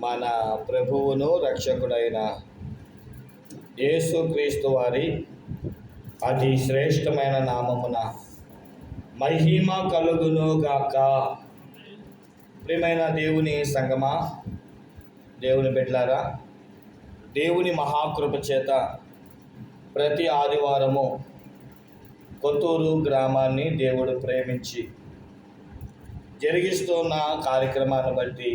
మన ప్రభువును రక్షకుడైన యేసుక్రీస్తు వారి అతి శ్రేష్టమైన నామమున మహిమ కలుగును గాక. ప్రియమైన దేవుని సంగమా దేవుని బిడ్డలారా దేవుని మహాకృప చేత ప్రతి ఆదివారము కొత్తూరు గ్రామాన్ని దేవుడు ప్రేమించి జరిగిస్తున్న కార్యక్రమాన్ని బట్టి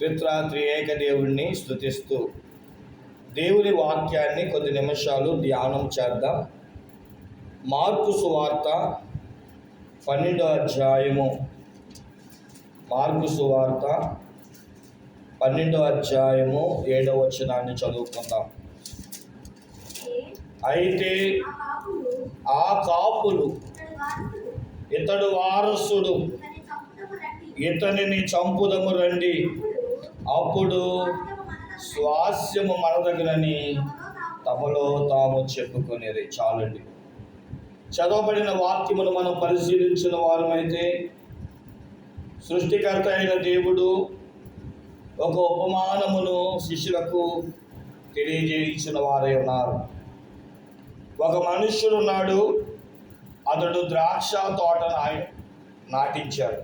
త్రిత్రా త్రియేక దేవుణ్ణి స్థుతిస్తూ దేవుని వాక్యాన్ని కొద్ది నిమిషాలు ధ్యానం చేద్దాం. మార్పు సువార్త పన్నెండో అధ్యాయము. మార్పు సువార్త పన్నెండో అధ్యాయము ఏడవ వచనాన్ని చదువుకుందాం. అయితే ఆ కాపులు ఇతడు వారసుడు. ఇతనిని చంపుదము రండి. అప్పుడు స్వాస్యము మన దగ్గరని తమలో తాము చెప్పుకునేది చాలండి. చదవబడిన వాక్యమును మనం పరిశీలించిన వారమైతే సృష్టికర్త అయిన దేవుడు ఒక ఉపమానమును శిష్యులకు తెలియజేయించిన వారే ఉన్నారు. ఒక మనుష్యుడు ఉన్నాడు అతడు ద్రాక్ష తోట నాటించాడు.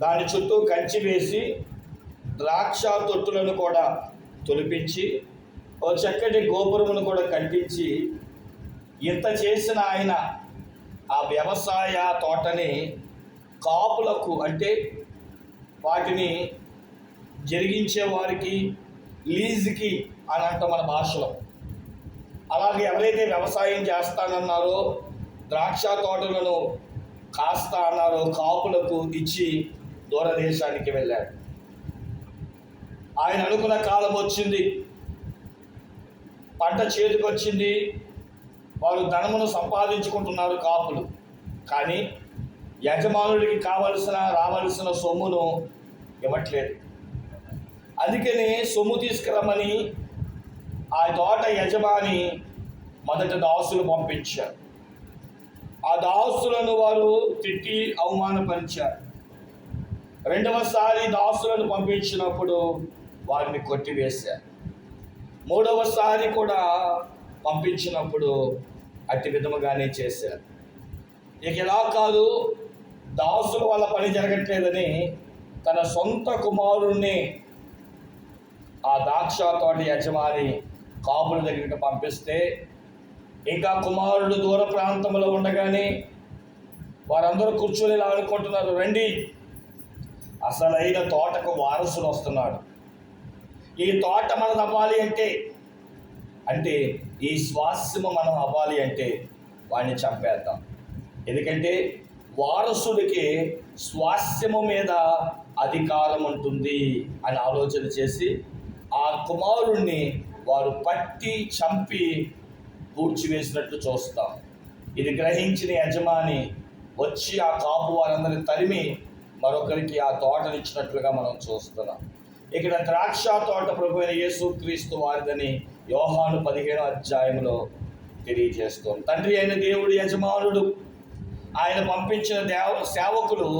దాని చుట్టూ కంచి వేసి ద్రాక్ష తొట్టులను కూడా తొలిపించి ఓ చక్కటి గోపురమును కూడా కట్టించి ఇంత చేసిన ఆయన ఆ వ్యవసాయ తోటని కాపులకు అంటే వాటిని జరిగించే వారికి లీజుకి అని అంటాం మన భాషలో. అలాగే ఎవరైతే వ్యవసాయం చేస్తానన్నారో ద్రాక్ష తోటలను కాస్తా అన్నారో కాపులకు ఇచ్చి దూరదేశానికి వెళ్ళాడు ఆయన అనుకున్న కాలం వచ్చింది. పంట చేతికొచ్చింది వారు ధనమును సంపాదించుకుంటున్నారు కాపులు. కానీ యజమానుడికి కావలసిన రావలసిన సొమ్మును ఇవ్వట్లేదు. అందుకనే సొమ్ము తీసుకురమ్మని ఆ తోట యజమాని మొదట దాసులు పంపించారు. ఆ దాసులను వారు తిట్టి అవమానపరిచారు. రెండవసారి దాసులను పంపించినప్పుడు వారిని కొట్టివేశారు మూడవసారి కూడా పంపించినప్పుడు అట్టి విధముగానే చేశారు ఇక ఎలా కాదు దాసుల వల్ల పని జరగట్లేదని తన సొంత కుమారుణ్ణి ఆ ద్రాక్ష తోట యజమాని కాపుల దగ్గరికి పంపిస్తే ఇంకా కుమారుడు దూర ప్రాంతంలో ఉండగానే వారందరూ కూర్చొని ఇలా అనుకుంటున్నారు రండి. అసలైన తోటకు వారసుడు వస్తున్నాడు. ఈ తోట మనం అవ్వాలి అంటే? అంటే ఈ స్వాస్యము మనం అవ్వాలి అంటే వాడిని చంపేద్దాం. ఎందుకంటే వారసుడికి స్వాస్యము మీద అధికారం ఉంటుంది అని ఆలోచన చేసి ఆ కుమారుణ్ణి వారు పట్టి చంపి పూడ్చివేసినట్లు చూస్తాం. ఇది గ్రహించిన యజమాని వచ్చి ఆ కాపు వారందరిని తరిమి మరొకరికి ఆ తోటనిచ్చినట్లుగా మనం చూస్తున్నాం. ఇక్కడ ద్రాక్ష తోట ప్రభు అయిన యేసుక్రీస్తు వారిదని యోహాను పదిహేను అధ్యాయంలో తెలియజేస్తుంది. తండ్రి అయిన దేవుడు యజమానుడు ఆయన పంపించిన దేవ సేవకులు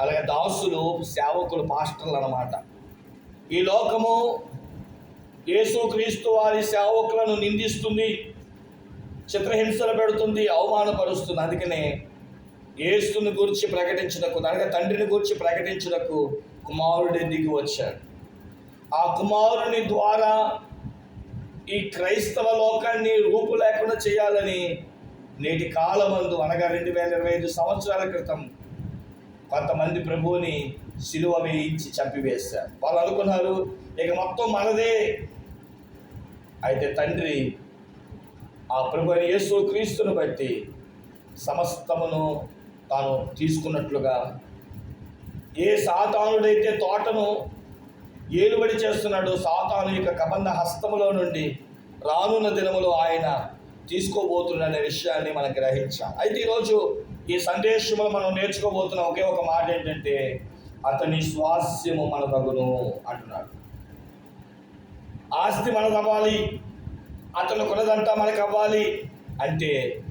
అలాగే దాసులు సేవకులు పాస్టర్లు అన్నమాట. ఈ లోకము యేసుక్రీస్తు వారి సేవకులను నిందిస్తుంది చిత్రహింసలు పెడుతుంది అవమానపరుస్తుంది. అందుకనే యేసుని గురించి ప్రకటించడకు అనగా తండ్రిని గురించి ప్రకటించడకు కుమారుడి దిగి వచ్చాడు. ఆ కుమారుని ద్వారా ఈ క్రైస్తవ లోకాన్ని రూపు లేకుండా చేయాలని నేటి కాలమందు అనగా రెండు వేల ఇరవై ఐదు సంవత్సరాల క్రితం కొంతమంది ప్రభువుని సిలువ వేయించి చంపివేశారు. వాళ్ళు అనుకున్నారు ఇక మొత్తం మనదే. అయితే తండ్రి ఆ ప్రభు యేసు క్రీస్తును బట్టి సమస్తమును తాను తీసుకున్నట్లుగా ఏ సాతానుడైతే తోటను ఏలుబడి చేస్తున్నాడో సాతాను యొక్క కబంధ హస్తములో నుండి రానున్న దినములో ఆయన తీసుకోబోతున్నాడనే విషయాన్ని మనం గ్రహించాం. అయితే ఈరోజు ఈ సందేశంలో మనం నేర్చుకోబోతున్న ఒకే ఒక మాట ఏంటంటే అతని స్వాస్యము మన తగును అంటున్నాడు. ఆస్తి మనకు అవ్వాలి అతను కొనదంతా మనకు అవ్వాలి అంటే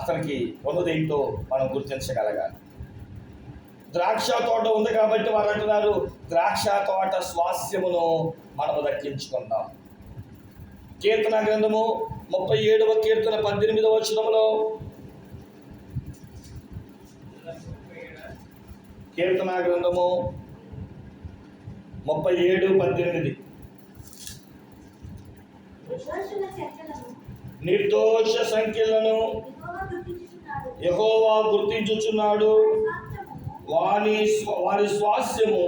అతనికి ఉన్నదేంటో మనం గుర్తించగలగాలి. ద్రాక్ష తోట ఉంది కాబట్టి వారు అంటున్నారు ద్రాక్ష తోట స్వాస్యమును మనము దక్కించుకుందాం. కీర్తన గ్రంథము ముప్పై ఏడవ కీర్తన పద్దెనిమిదవ వచనంలో కీర్తన గ్రంథము ముప్పై ఏడు పద్దెనిమిది నిర్దోష సంఖ్యలను యెహోవా గుర్తించుచున్నాడు. వారి వారి స్వాస్యము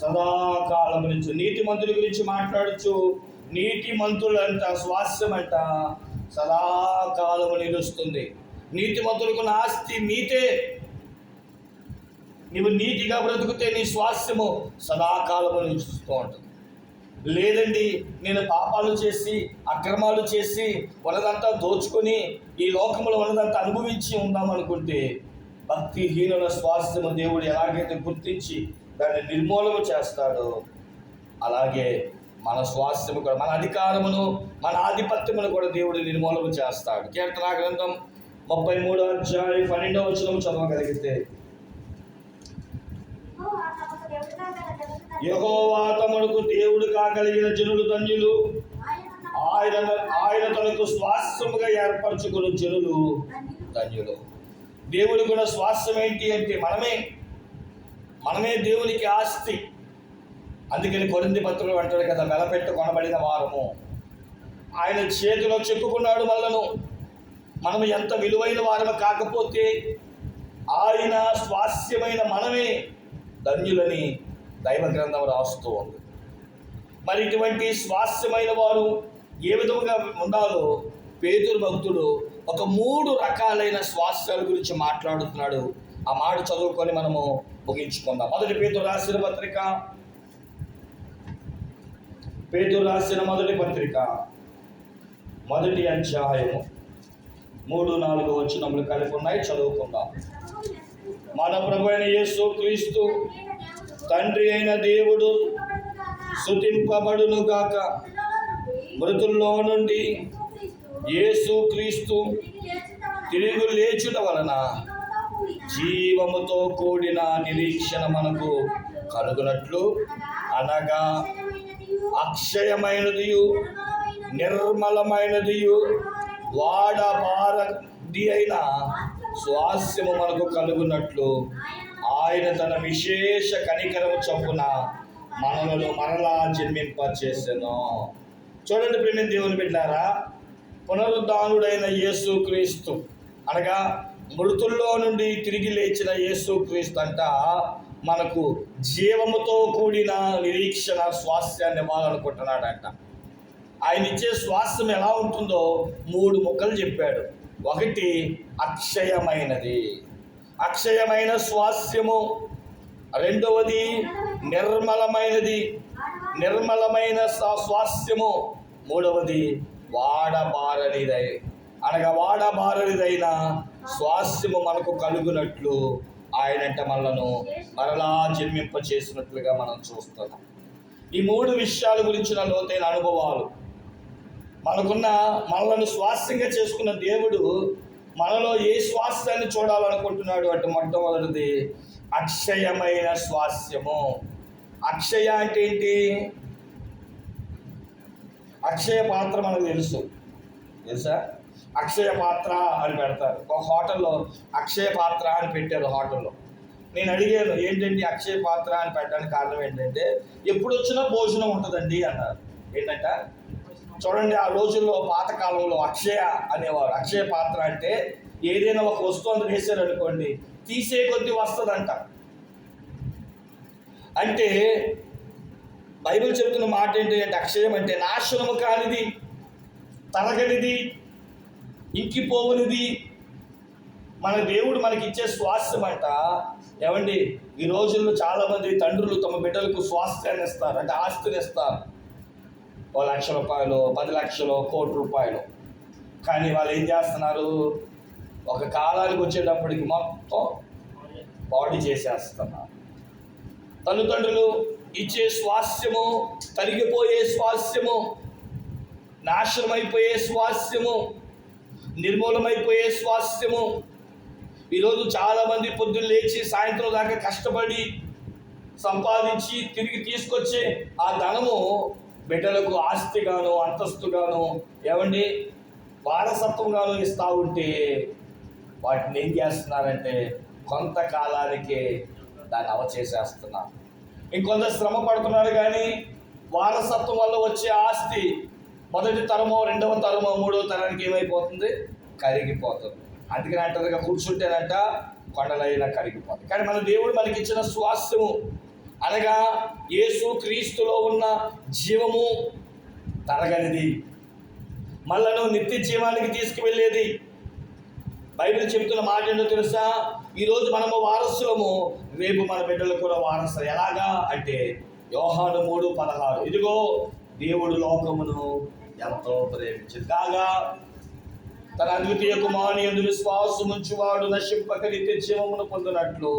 సదాకాలం నుంచి నీతి మంతుల గురించి మాట్లాడచ్చు నీతి మంతులంట స్వాస్యం అంట సదాకాలము నిలుస్తుంది. నీతి మంతులకు ఆస్తి నీతే నీవు నీతిగా బ్రతుకుతే నీ స్వాస్యము సదాకాలము నిలుస్తూ ఉంటుంది. లేదండి నేను పాపాలు చేసి అక్రమాలు చేసి ఉన్నదంతా దోచుకొని ఈ లోకంలో ఉన్నదంతా అనుభవించి ఉందామనుకుంటే భక్తిహీనుల స్వాస్థ్యము దేవుడు ఎలాగైతే గుర్తించి దాన్ని నిర్మూలన చేస్తాడో అలాగే మన స్వాస్థ్యము కూడా మన అధికారమును మన ఆధిపత్యమును కూడా దేవుడు నిర్మూలన చేస్తాడు కీర్తనా గ్రంథం ముప్పై మూడో అధ్యాయ పన్నెండవ వచనం చదవగలిగితే యెహోవా దేవుడు కాగలిగిన జనులు ధన్యులు ఆయన ఆయన ఆయన తనకు స్వాస్థ్యముగా ఏర్పరచుకున్న జనులు ధన్యులు. దేవుడు కూడా స్వాస్థ్యం ఏంటి అంటే మనమే మనమే దేవునికి ఆస్తి. అందుకని కొరింది పత్రులు అంటాడు కదా మెలపెట్టు కొనబడిన వారము. ఆయన చేతిలో చెప్పుకున్నాడు మనలను. మనం ఎంత విలువైన వారము కాకపోతే ఆయన స్వాస్థ్యమైన మనమే ధన్యులని దైవ గ్రంథం రాస్తూ ఉంది. మరి ఇటువంటి స్వాస్థ్యమైన వారు ఏ విధముగా ఉండాలో పేదూరు భక్తుడు ఒక మూడు రకాలైన స్వాస్థ్యాల గురించి మాట్లాడుతున్నాడు. ఆ మాట చదువుకొని మనము ముగించుకుందాం. మొదటి పేదలు రాసిన పత్రిక. పేదలు రాసిన మొదటి పత్రిక. మొదటి అధ్యాయము. మూడు నాలుగు వచనములు కలిపి ఉన్నాయి. చదువుకుందాం. మన ప్రభు అయిన యేసు క్రీస్తు తండ్రి అయిన దేవుడు శుతింపబడునుగాక. మృతుల్లో నుండి యేసుక్రీస్తు యేసు క్రీస్తు తిరిగి లేచుట వలన జీవముతో కూడిన నిరీక్షణ మనకు కలుగునట్లు అనగా అక్షయమైనది నిర్మలమైనది వాడబారది అయిన స్వాస్యము మనకు కలుగునట్లు ఆయన తన విశేష కనికరము చొప్పున మనలను మరలా జన్మింపచేసెను. చూడండి ప్రేమ దేవుని బిడ్డారా పునరుద్ధానుడైన యేసు క్రీస్తు. అనగా మృతుల్లో నుండి తిరిగి లేచిన యేసు క్రీస్తు అంట మనకు జీవముతో కూడిన నిరీక్షణ స్వాస్థ్యాన్ని ఇవ్వాలనుకుంటున్నాడంట. ఆయన ఇచ్చే స్వాస్థ్యం ఎలా ఉంటుందో మూడు ముక్కలు చెప్పాడు. ఒకటి అక్షయమైనది. అక్షయమైన స్వాస్థ్యము. రెండవది నిర్మలమైనది. నిర్మలమైన స్వాస్థ్యము. మూడవది వాడబారనిదై అనగా వాడబారనిదైన స్వాస్థ్యము మనకు కలుగునట్లు ఆయనంట మనలను మరలా జన్మింప చేసినట్లుగా మనం చూస్తున్నాం. ఈ మూడు విషయాల గురించిన లోతైన అనుభవాలు. మనకున్న మనలను స్వాస్థ్యంగా చేసుకున్న దేవుడు మనలో ఏ స్వాస్థ్యాన్ని చూడాలనుకుంటున్నాడు అంటే మొట్టమొదటిది అక్షయమైన స్వాస్థ్యము. అక్షయ అంటే ఏంటి? అక్షయ పాత్ర మనకు తెలుసు. తెలుసా? అక్షయ పాత్ర అని పెడతారు. ఒక హోటల్లో అక్షయ పాత్ర అని పెట్టారు హోటల్లో. నేను అడిగాను ఏంటండి అక్షయ పాత్ర అని పెట్టడానికి కారణం ఏంటంటే ఎప్పుడు వచ్చినా భోజనం ఉంటుందండి అన్నారు. ఏంటంట? చూడండి ఆ రోజుల్లో పాతకాలంలో అక్షయ అనేవారు. అక్షయ పాత్ర అంటే ఏదైనా ఒక వస్తువు అందులో వేసారు అనుకోండి తీసే కొద్దీ వస్తుందంట. అంటే బైబిల్ చెప్తున్న మాట ఏంటి అంటే అక్షయం అంటే నాశనము కానిది తరగనిది ఇంకిపోవునిది. మన దేవుడు మనకి ఇచ్చే స్వాస్థ్యం అంట ఏమండి? ఈ రోజుల్లో చాలామంది తండ్రులు తమ బిడ్డలకు స్వాస్థ్యాన్ని ఇస్తారు అంటే ఆస్తిని ఇస్తారు. ఓ లక్ష రూపాయలు పది లక్షలు కోటి రూపాయలు. కానీ వాళ్ళు ఏం చేస్తున్నారు? ఒక కాలానికి వచ్చేటప్పటికి మొత్తం బాడీ చేసేస్తున్నారు. తల్లిదండ్రులు ఇచ్చే స్వాస్థ్యము తరిగిపోయే స్వాస్థ్యము నాశనమైపోయే స్వాస్థ్యము నిర్మూలమైపోయే స్వాస్థ్యము. ఈరోజు చాలామంది పొద్దున్న లేచి సాయంత్రం దాకా కష్టపడి సంపాదించి తిరిగి తీసుకొచ్చే ఆ ధనము బిడ్డలకు ఆస్తిగాను అంతస్తుగాను ఏమండి వారసత్వంగాను ఇస్తూ ఉంటే వాటిని ఏం చేస్తున్నారంటే కొంతకాలానికే దాన్ని అవచేసేస్తున్నారు ఇంకొంత శ్రమ పడుతున్నారు కానీ వారసత్వం వల్ల వచ్చే ఆస్తి మొదటి తరమో రెండవ తరమో మూడవ తరానికి ఏమైపోతుంది? కరిగిపోతుంది. అందుకని అంటారుగా కూర్చుంటేనంట కొండలైనా కరిగిపోతుంది కానీ మన దేవుడు మనకి ఇచ్చిన స్వాస్థ్యము అనగా యేసు క్రీస్తులో ఉన్న జీవము తరగనిది. మళ్ళను నిత్య జీవానికి తీసుకువెళ్ళేది బైబిల్ చెబుతున్న మాట ఏంటో తెలుసా? ఈరోజు మనము వారసులము రేపు మన బిడ్డలు కూడా వారసులు. ఎలాగా? అంటే యోహాను మూడు పదహారు. ఇదిగో దేవుడు లోకమును ఎంతో ప్రేమించింది. కాగా తన అద్వితీయ కుమారుని ఎందు విశ్వాసం ఉంచువాడు నశింపక నిత్య జీవమును పొందినట్లు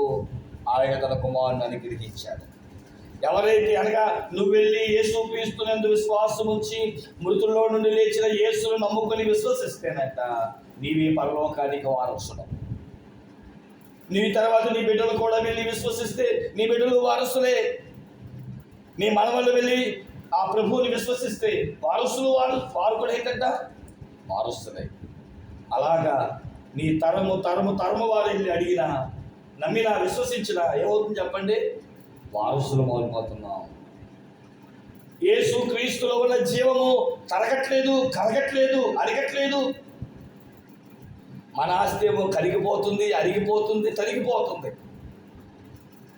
ఆయన తన కుమారుని అనుగ్రహించాడు ఎవరైతే అనగా నువ్వు వెళ్ళి యేసు క్రీస్తునందు విశ్వాసం ఉంచి మృతుల్లో నుండి లేచిన యేసును నమ్ముకొని విశ్వసిస్తేనట నీవే పరలోకానికి వారసుడు నీ తర్వాత నీ బిడ్డలు కూడా వెళ్ళి విశ్వసిస్తే నీ బిడ్డలు వారసులే. నీ మనవలు వెళ్ళి ఆ ప్రభువుని విశ్వసిస్తే వారసులు వారు వారు కూడా ఏంటంట? వారసులే. అలాగా నీ తరము తరము తరము వారు వెళ్ళి అడిగినా నమ్మినా విశ్వసించినా ఏమవుతుంది చెప్పండి? వారసులు మారిపోతున్నాం యేసు క్రీస్తులో ఉన్న జీవము తరగట్లేదు కరగట్లేదు అరగట్లేదు. మన ఆస్తి ఏమో కరిగిపోతుంది అరిగిపోతుంది తరిగిపోతుంది.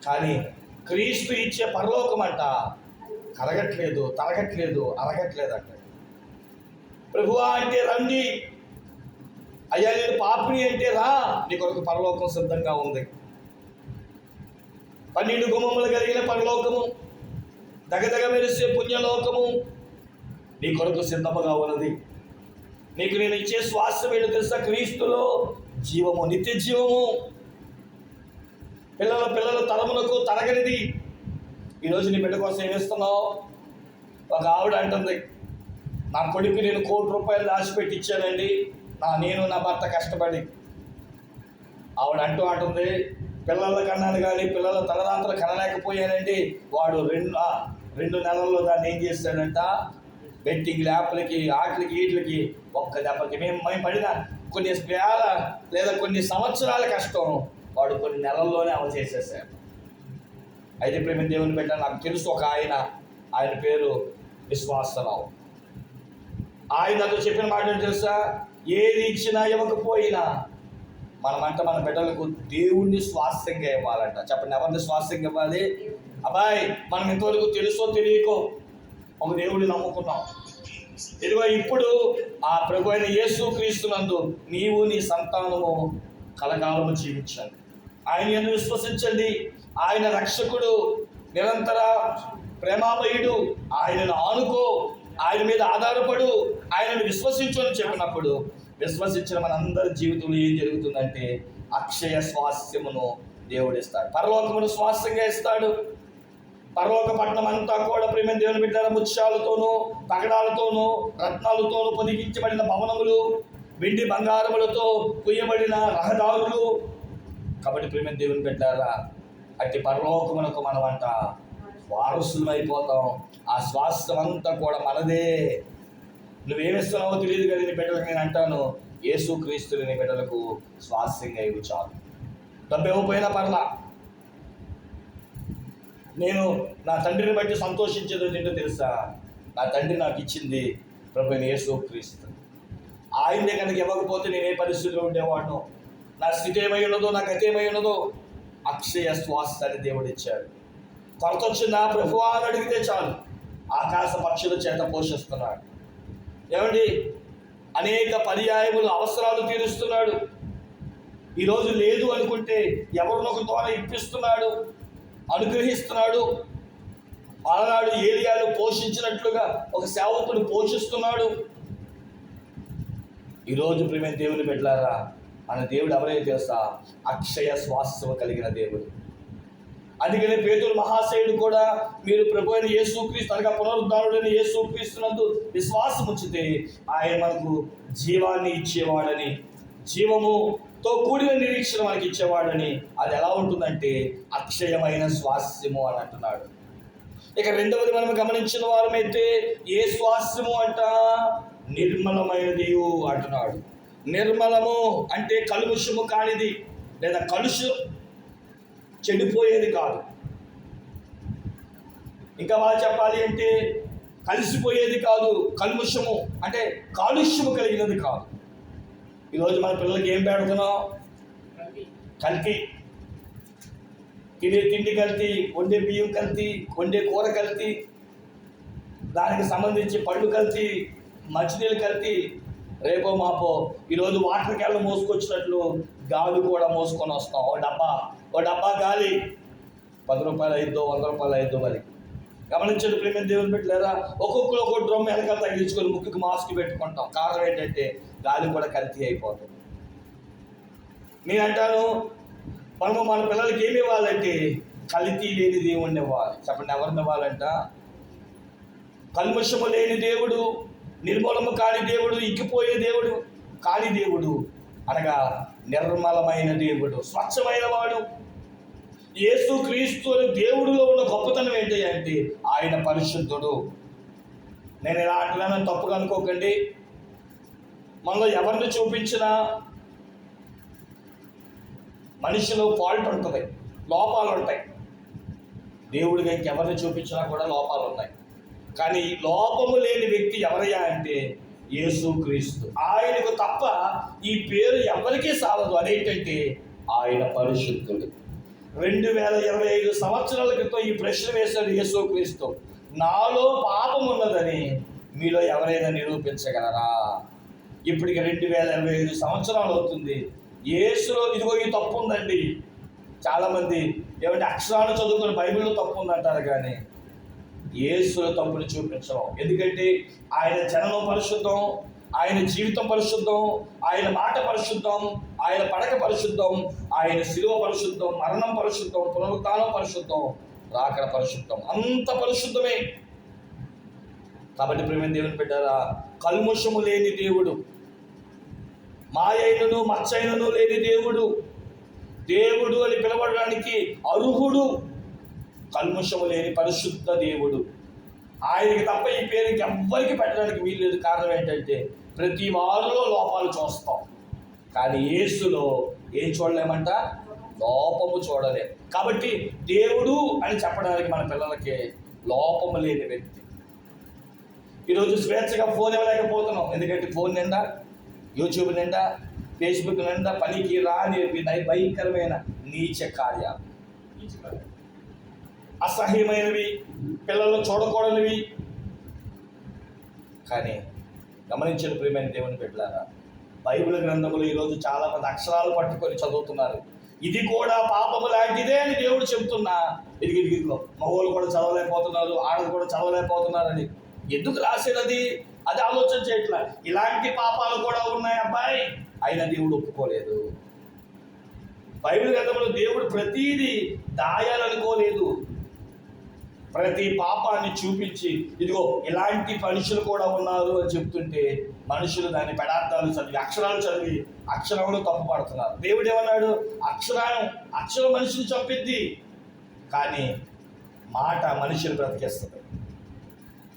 కానీ క్రీస్తు ఇచ్చే పరలోకం అంట కరగట్లేదు తరగట్లేదు అరగట్లేదు అంట. ప్రభువా అంటే రండి. అయ్యా నేను పాపిని అంటే రా. నీ కొరకు పరలోకం సిద్ధంగా ఉంది. పన్నెండు గుమ్మములు కలిగిన పరలోకము దగదగ మెరిసే పుణ్యలోకము నీ కొరకు సిద్ధముగా ఉన్నది. నీకు నేను ఇచ్చే శ్వాస ఏంటో తెలుసా? క్రీస్తులో జీవము నిత్య జీవము. పిల్లల పిల్లల తరములకు తరగనిది. ఈరోజు నీ బిడ్డ కోసం ఏమిస్తున్నావు ఒక ఆవిడ అంటుంది నా కొడుకు నేను కోటి రూపాయలు దాచిపెట్టి ఇచ్చానండి. నా నేను నా భర్త కష్టపడి. ఆవిడ అంటూ అంటుంది పిల్లల కన్నాను కానీ పిల్లల తలరాంతలు కనలేకపోయానండి. వాడు రెండు రెండు నెలల్లో దాన్ని ఏం చేస్తాడంట? బెట్టింగ్ ల్యాప్లకి ఆటలకి వీటికి ఒక్క దెబ్బకి మేము మేము పడిన కొన్ని వేల లేదా కొన్ని సంవత్సరాల కష్టం. వాడు కొన్ని నెలల్లోనే అమలు చేసేసాడు. అయితే ప్రేమ దేవుని బిడ్డ నాకు తెలుసు ఒక ఆయన ఆయన పేరు విశ్వాసరావు. ఆయన నాతో చెప్పిన మాట తెలుసా? ఏది ఇచ్చినా ఇవ్వకపోయినా మనమంట మన బిడ్డలకు దేవుణ్ణి స్వాస్థ్యంగా ఇవ్వాలంట. చెప్పండి ఎవరిని స్వాస్థ్యంగా ఇవ్వాలి? అబ్బాయి మనం ఇంతవరకు తెలుసో తెలియకో ఒక దేవుడిని నమ్ముకున్నాం ఇదిగో ఇప్పుడు ఆ ప్రభు అయిన యేసు క్రీస్తునందు నీవు నీ సంతానము కలకాలము జీవించండి. ఆయన ఎందుకు విశ్వసించండి. ఆయన రక్షకుడు నిరంతర ప్రేమామయుడు ఆయనను ఆనుకో ఆయన మీద ఆధారపడు ఆయనను విశ్వసించు అని చెప్పినప్పుడు విశ్వసించిన మనందరి జీవితంలో ఏం జరుగుతుందంటే అక్షయ స్వాస్థ్యమును దేవుడు ఇస్తాడు. పరలోకమును స్వాస్థ్యంగా ఇస్తాడు. పరలోక పట్టణం అంతా కూడా ప్రేమ దేవుని బిడ్డల ముత్యాలతోనూ పగడాలతోనూ రత్నాలతోనూ పొదిగించబడిన భవనములు వెండి బంగారములతో కుయ్యబడిన రహదారులు. కాబట్టి ప్రేమ దేవుని బిడ్డారా అట్టి పరలోకమునకు మనమంట వారసులం అయిపోతాం ఆ స్వాస్థ్యం అంతా కూడా మనదే. నువ్వేమిస్తున్నావో తెలియదు కదా నీ బిడ్డలకు నేను అంటాను. యేసుక్రీస్తుని బిడ్డలకు స్వాస్థ్యంగా ఇవి చాలు. డబ్బు ఇవ్వకపోయినా పర్లా. నేను నా తండ్రిని బట్టి సంతోషించేది ఏంటో తెలుసా? నా తండ్రి నాకు ఇచ్చింది ప్రభు అయిన యేసు క్రీస్తు. ఆయనే కనుక ఇవ్వకపోతే నేను ఏ పరిస్థితిలో ఉండేవాడినో? నా స్థితి ఏమై ఉన్నదో నా గతి ఏమై ఉన్నదో అక్షయ స్వాస్థాన్ని దేవుడు ఇచ్చాడు. కొరత వచ్చిందా? ప్రభు అని అడిగితే చాలు. ఆకాశ పక్షుల చేత పోషిస్తున్నాడు. ఏమండి? అనేక పర్యాయములు అవసరాలు తీరుస్తున్నాడు. ఈరోజు లేదు అనుకుంటే ఎవరినొక ద్వారా ఇప్పిస్తున్నాడు. అనుగ్రహిస్తున్నాడు. పలనాడు ఏలియాలు పోషించినట్లుగా ఒక సేవకుడు పోషిస్తున్నాడు. ఈరోజు ప్రేమ దేవుని పెట్టారా మన దేవుడు ఎవరైతే తెలుసా? అక్షయ స్వాస్థ్యం కలిగిన దేవుడు. అందుకనే పేదలు మహాశయుడు కూడా మీరు ప్రభు అయిన యేసుక్రీస్తు అనగా పునరుద్ధారుడైన యేసుక్రీస్తునందు విశ్వాసం ఉంచితే ఆయన మనకు జీవాన్ని ఇచ్చేవాడని జీవము తో కూడిన నిరీక్షణ మనకి ఇచ్చేవాడని అది ఎలా ఉంటుందంటే అక్షయమైన స్వాస్యము అని అంటున్నాడు. ఇక రెండవది మనం గమనించిన వారమైతే ఏ స్వాస్యము అంట? నిర్మలమైనది అంటున్నాడు. నిర్మలము అంటే కలుషము కానిది లేదా కలుషు చెడిపోయేది కాదు. ఇంకా వాళ్ళు చెప్పాలి అంటే కలిసిపోయేది కాదు కల్ముషము అంటే కాలుష్యము కలిగినది కాదు. ఈరోజు మన పిల్లలకి ఏం పెడుతున్నాం? కల్తీ. తినే తిండి కల్తీ వండే బియ్యం కల్తీ వండే కూర కల్తీ దానికి సంబంధించి పళ్ళు కల్తీ మంచినీళ్ళు కల్తీ రేపో మాపో ఈరోజు వాటర్ క్యాన్లు మోసుకొచ్చినట్లు గాలి కూడా మోసుకొని వస్తాం. ఓ డబ్బా ఓ డబ్బా గాలి. పది రూపాయలు అయిద్దో వంద రూపాయలు అయిద్దో మరి. గమనించండి ప్రేమ దేవుని పెట్టలేదా ఒక్కొక్కరు ఒక్కొక్క డ్రమ్ వెనకాల తగిలించుకొని ముక్కుకి మాస్క్ పెట్టుకుంటాం. కారణం ఏంటంటే గాలి కూడా కల్తీ అయిపోతుంది. నేను అంటాను మనము మన పిల్లలకి ఏమి ఇవ్వాలంటే కల్తీ లేని దేవుణ్ణి ఇవ్వాలి. చెప్పండి ఎవరిని ఇవ్వాలంట? కల్మషము లేని దేవుడు నిర్మూలము కాని దేవుడు ఇక్కిపోయే దేవుడు కాని దేవుడు అనగా నిర్మలమైన దేవుడు స్వచ్ఛమైన వాడు. యేసు క్రీస్తు అని దేవుడిలో ఉన్న గొప్పతనం ఏంటి అంటే ఆయన పరిశుద్ధుడు. నేను ఇలా అంటున్నాను తప్పుగా అనుకోకండి. మనలో ఎవరిని చూపించినా మనిషిలో ఫాల్ట్ ఉంటుంది లోపాలు ఉంటాయి. దేవుడిగా ఇంకెవరిని చూపించినా కూడా లోపాలు ఉన్నాయి. కానీ లోపము లేని వ్యక్తి ఎవరయ్యా అంటే యేసు క్రీస్తు. ఆయనకు తప్ప ఈ పేరు ఎవరికీ సాలదు. అదేంటంటే ఆయన పరిశుద్ధుడు. రెండు వేల ఇరవై ఐదు సంవత్సరాల క్రితం ఈ ప్రశ్న వేశాడు యేసు క్రీస్తు. నాలో పాపం ఉన్నదని మీలో ఎవరైనా నిరూపించగలరా? ఇప్పటికి రెండు వేల ఇరవై ఐదు సంవత్సరాలు అవుతుంది. ఏసులో ఇదిగో ఈ తప్పు ఉందండి చాలామంది ఏమంటే అక్షరాలు చదువుకుని బైబిల్లో తప్పు ఉందంటారు కానీ ఏసులో తప్పుని చూపించడం. ఎందుకంటే ఆయన జననం పరిశుద్ధం ఆయన జీవితం పరిశుద్ధం ఆయన మాట పరిశుద్ధం ఆయన పడక పరిశుద్ధం ఆయన శిలువ పరిశుద్ధం మరణం పరిశుద్ధం పునరుత్నం పరిశుద్ధం రాకడ పరిశుద్ధం. అంత పరిశుద్ధమే. కాబట్టి ప్రేమ దేవుని పెట్టారా కల్ముషము లేని దేవుడు మాయైనను మచ్చైనను లేని దేవుడు. దేవుడు అని పిలవడానికి అర్హుడు కల్ముషము లేని పరిశుద్ధ దేవుడు. ఆయనకి తప్ప ఈ పేరుకి ఎవ్వరికి పెట్టడానికి వీల్లేదు కారణం ఏంటంటే ప్రతి వారిలో లోపాలు చూస్తాం. కానీ యేసులో ఏం చూడలేమంట? లోపము చూడలేం. కాబట్టి దేవుడు అని చెప్పడానికి మన పిల్లలకి లోపము లేని వ్యక్తి. ఈరోజు స్వేచ్ఛగా ఫోన్ ఇవ్వలేకపోతున్నాం. ఎందుకంటే ఫోన్ నిండా యూట్యూబ్ నిండా ఫేస్బుక్ నిండా పనికి రాని భయంకరమైన నీచ కార్యాలు. అసహ్యమైనవి పిల్లలు చూడకూడనివి. కానీ గమనించిన ప్రియమైన దేవుని పెట్టారా బైబిల్ గ్రంథములు ఈరోజు చాలా మంది అక్షరాలు పట్టుకొని చదువుతున్నారు. ఇది కూడా పాపము లాంటిదే అని దేవుడు చెబుతున్నా ఇదిగి మగవాళ్ళు కూడా చదవలేకపోతున్నారు ఆడలు కూడా చదవలేకపోతున్నారని. ఎందుకు రాసేది అది ఆలోచన చేయట్లా. ఇలాంటి పాపాలు కూడా ఉన్నాయి అబ్బాయి. అయినా దేవుడు ఒప్పుకోలేదు. బైబిల్ గ్రంథంలో దేవుడు ప్రతీది దాయాలనుకోలేదు ప్రతి పాపాన్ని చూపించి ఇదిగో ఇలాంటి మనుషులు కూడా ఉన్నారు అని చెప్తుంటే మనుషులు దాని పదార్థాలు చదివి అక్షరాలు చదివి అక్షరంలో తప్పు పడుతున్నారు దేవుడు ఏమన్నాడు? అక్షరం అక్షరం మనిషిని చంపిద్ది. కానీ మాట మనుషులు బ్రతికేస్తుంది.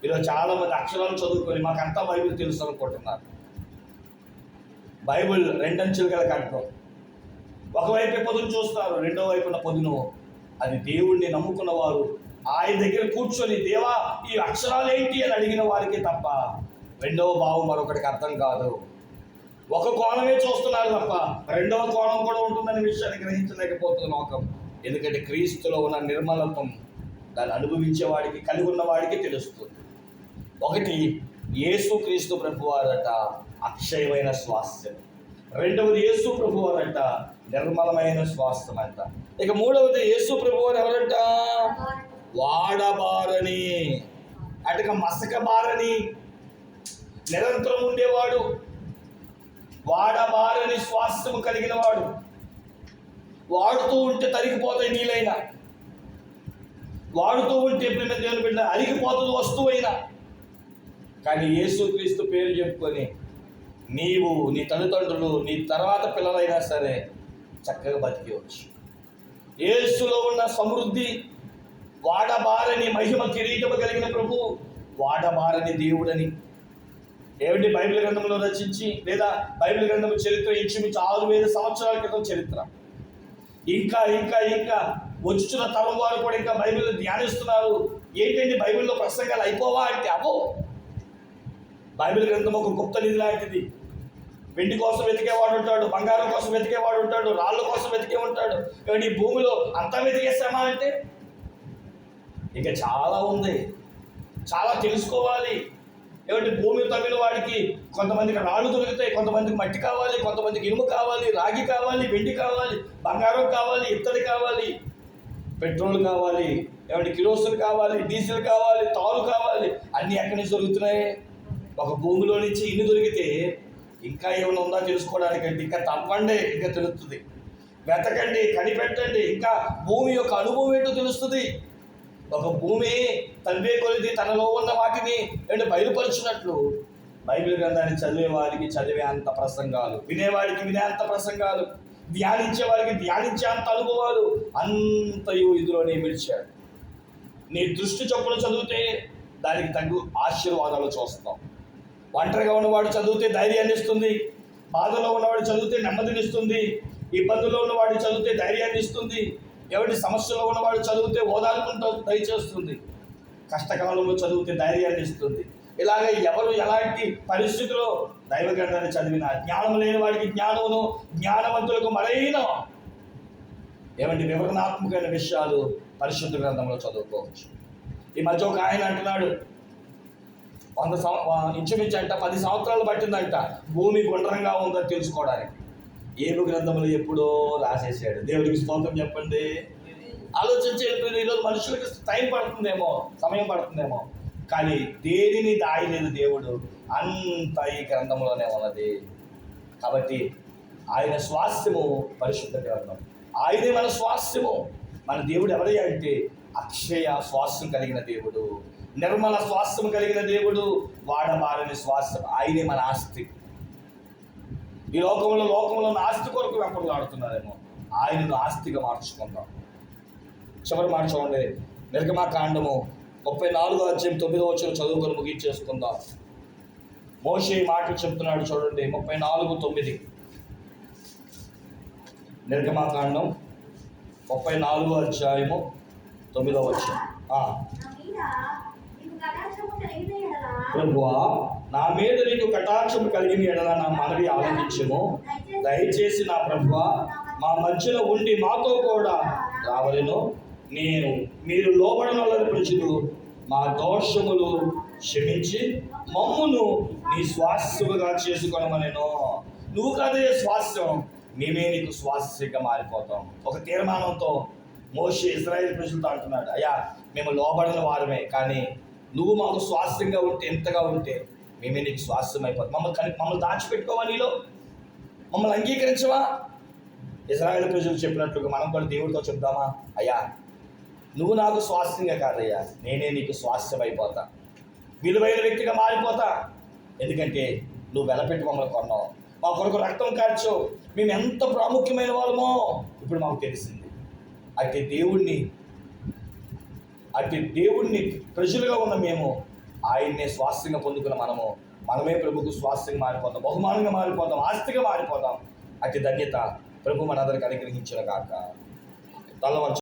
ఈరోజు చాలామంది అక్షరాలు చదువుకొని మాకంతా బైబిల్ తెలుసు అనుకుంటున్నారు. బైబిల్ రెండంచులు గల కట్టడం ఒకవైపు పొదును చూస్తారు రెండో వైపున పొదును అది దేవుణ్ణి నమ్ముకున్న వారు. ఆయన దగ్గర కూర్చొని దేవా ఈ అక్షరాలు ఏంటి? అని అడిగిన వారికి తప్ప రెండవ భావం మరొకటికి అర్థం కాదు. ఒక కోణమే చూస్తున్నారు తప్ప రెండవ కోణం కూడా ఉంటుందనే విషయాన్ని గ్రహించలేకపోతుంది లోకం. ఎందుకంటే క్రీస్తులో ఉన్న నిర్మలత్వం దాన్ని అనుభవించే వాడికి కలిగి ఉన్న వాడికి తెలుస్తుంది. ఒకటి యేసు క్రీస్తు ప్రభువారట అక్షయమైన స్వాస్థ్యం. రెండవది యేసు ప్రభువారట నిర్మలమైన స్వాస్థ్యం అంట ఇక మూడవది యేసు ప్రభువారు ఎవరంట? వాడబారని. అటుక మసకబారని. నిరంతరం ఉండేవాడు. వాడబారని స్వాస్థ్యం కలిగిన వాడు వాడుతూ ఉంటే తరిగిపోతాయి నీళ్ళైనా. వాడుతూ ఉంటే ప్రేమ దేవుని బిడ్డ అరిగిపోతుంది వస్తువైనా. కానీ యేసుక్రీస్తు పేరు చెప్పుకొని నీవు నీ తల్లిదండ్రులు నీ తర్వాత పిల్లలైనా సరే చక్కగా బతికేవచ్చు యేసులో ఉన్న సమృద్ధి వాడబారని మహిమ కిరీటము కలిగిన ప్రభు వాడబారని దేవుడని. ఏమిటి బైబిల్ గ్రంథంలో రచించి లేదా బైబిల్ గ్రంథం చరిత్ర ఇంచుమించు ఆరు వేల సంవత్సరాల క్రితం చరిత్ర. ఇంకా ఇంకా ఇంకా వచ్చుచున్న తరం వారు కూడా ఇంకా బైబిల్ ధ్యానిస్తున్నారు. ఏంటండి బైబిల్లో ప్రసంగాలు అయిపోవా అంటే అవో బైబిల్ గ్రంథం ఒక గుప్త నిధి లాంటిది. వెండి కోసం వెతికేవాడు ఉంటాడు బంగారం కోసం వెతికేవాడు ఉంటాడు రాళ్ళ కోసం వెతికే ఉంటాడు. కాబట్టి ఈ భూమిలో అంతా వెతికేస్తామా అంటే? ఇక చాలా ఉంది. చాలా తెలుసుకోవాలి. ఏమంటే భూమి తమిళ వాడికి కొంతమందికి రాళ్ళు దొరుకుతాయి కొంతమందికి మట్టి కావాలి కొంతమందికి ఇనుము కావాలి రాగి కావాలి వెండి కావాలి బంగారం కావాలి ఇత్తడి కావాలి పెట్రోల్ కావాలి ఏమంటే కిరోసిన్ కావాలి డీజిల్ కావాలి తాలు కావాలి అన్నీ ఎక్కడి నుంచి దొరుకుతున్నాయి? ఒక భూమిలో నుంచి ఇన్ని దొరికితే ఇంకా ఏమైనా ఉందా తెలుసుకోవడానికంటే ఇంకా తప్పండి ఇంకా తెలుస్తుంది. వెతకండి కనిపెట్టండి ఇంకా భూమి యొక్క అనుభవం ఏంటో తెలుస్తుంది. ఒక భూమి తవ్వే కొలిది తనలో ఉన్న వాటిని రెండు బయలుపరిచినట్లు బైబిల్ గ్రంథాన్ని చదివే వారికి చదివే అంత ప్రసంగాలు వినేవాడికి వినే అంత ప్రసంగాలు ధ్యానించే వారికి ధ్యానించే అంత అనుభవాలు అంతయు ఇందులోనే మిడిచాడు నీ దృష్టి చొప్పున చదివితే దానికి తగ్గు ఆశీర్వాదాలు చూస్తాం. ఒంటరిగా ఉన్నవాడు చదివితే ధైర్యాన్ని ఇస్తుంది. బాధలో ఉన్నవాడు చదివితే నెమ్మదినిస్తుంది ఇబ్బందుల్లో ఉన్నవాడు చదివితే ధైర్యాన్ని ఇస్తుంది. ఎవరి సమస్యలో ఉన్నవాడు చదివితే ఓదార్పుంటూ దయచేస్తుంది. కష్టకాలంలో చదివితే ధైర్యాన్ని ఇస్తుంది. ఇలాగ ఎవరు ఎలాంటి పరిస్థితిలో దైవ గ్రంథాన్ని చదివిన జ్ఞానం లేని వాడికి జ్ఞానమును జ్ఞానవంతులకు మరైన ఏమంటే వివరణాత్మకమైన విషయాలు పరిశుద్ధ గ్రంథంలో చదువుకోవచ్చు. ఈ మధ్య ఒక ఆయన అంటున్నాడు వంద సంవ ఇంచుమించు అంట పది సంవత్సరాలు పట్టిందంట. భూమి గుండ్రంగా ఉందని తెలుసుకోవడానికి. ఏడు గ్రంథములు ఎప్పుడో రాసేసాడు దేవుడికి స్తోత్రం చెప్పండి. ఆలోచించి వెళ్ళిపోయింది ఈరోజు మనుషులకి టైం పడుతుందేమో సమయం పడుతుందేమో. కానీ దేనిని దాయలేదు దేవుడు. అంత ఈ గ్రంథంలోనే ఉన్నది. కాబట్టి ఆయన స్వాస్థ్యము పరిశుద్ధ గ్రంథం. ఆయనే మన స్వాస్థ్యము మన దేవుడు ఎవరి అంటే అక్షయ స్వాస్థ్యం కలిగిన దేవుడు. నిర్మల స్వాస్థ్యం కలిగిన దేవుడు వాడబారని స్వాస్థ్యం. ఆయనే మన ఆస్తి. ఈ లోకంలో లోకంలో ఉన్న ఆస్తి కొరకు వెంపడలాడుతున్నారేమో ఆయనను ఆస్తిగా మార్చుకుందాం. చివరి మాట చూడండి. నిర్గమాకాండము ముప్పై నాలుగో అధ్యాయం తొమ్మిదో వచ్చిన చదువుకొని ముగించేసుకుందాం. మోషే మాటలు చెప్తున్నాడు చూడండి. ముప్పై నాలుగు తొమ్మిది. నిర్గమాకాండం ముప్పై నాలుగో అధ్యాయము తొమ్మిదో వచ్చిన నా మీద నీకు కటాక్షము కలిగిన ఎడల ప్రభువా నా మీద నీకు కటాక్షం కలిగిన ఎడల నా మనవి ఆలోచించము దయచేసి నా ప్రభువా మా మధ్యలో ఉండి మాతో కూడా రావలను. నేను మీరు లోబడిన పిలుచుడు మా దోషములు క్షమించి మమ్మును నీ స్వాస్థ్యముగా చేసుకోనమనేను. నువ్వు కాదే స్వాస్యం మేమే నీకు స్వాస్థ్యంగా మారిపోతాం. ఒక తీర్మానంతో మోషి ఇజ్రాయెల్ ప్రజలతో అంటున్నాడు అయ్యా మేము లోబడిన వారమే కానీ నువ్వు మాకు స్వాస్థ్యంగా ఉంటే ఎంతగా ఉంటే మేమే నీకు స్వాస్థ్యం అయిపోతాం. మమ్మల్ని కని మమ్మల్ని దాచిపెట్టుకోవా నీలో? మమ్మల్ని అంగీకరించవా? ఇజ్రాయెల్ ప్రజలు చెప్పినట్లుగా మనం కూడా దేవుడితో చెప్దామా? అయ్యా నువ్వు నాకు స్వాస్థ్యంగా కాదయ్యా నేనే నీకు స్వాస్థ్యం అయిపోతా. విలువైన వ్యక్తిగా మారిపోతా. ఎందుకంటే నువ్వు వెలపెట్టి మమ్మల్ని కొన్నావు. మా కొరకు రక్తం కార్చో. మేము ఎంత ప్రాముఖ్యమైన వాళ్ళమో ఇప్పుడు మాకు తెలిసింది. అయితే దేవుణ్ణి అటు దేవుణ్ణి ప్రజలుగా ఉన్న మేము ఆయన్నే స్వాస్థ్యంగా పొందుకున్న మనము. మనమే ప్రభుకు స్వాస్థ్యంగా మారిపోతాం బహుమానంగా మారిపోతాం ఆస్తిగా మారిపోతాం. అతి ధన్యత ప్రభు మనందరికి అనుగ్రహించిన కాక తలవంచ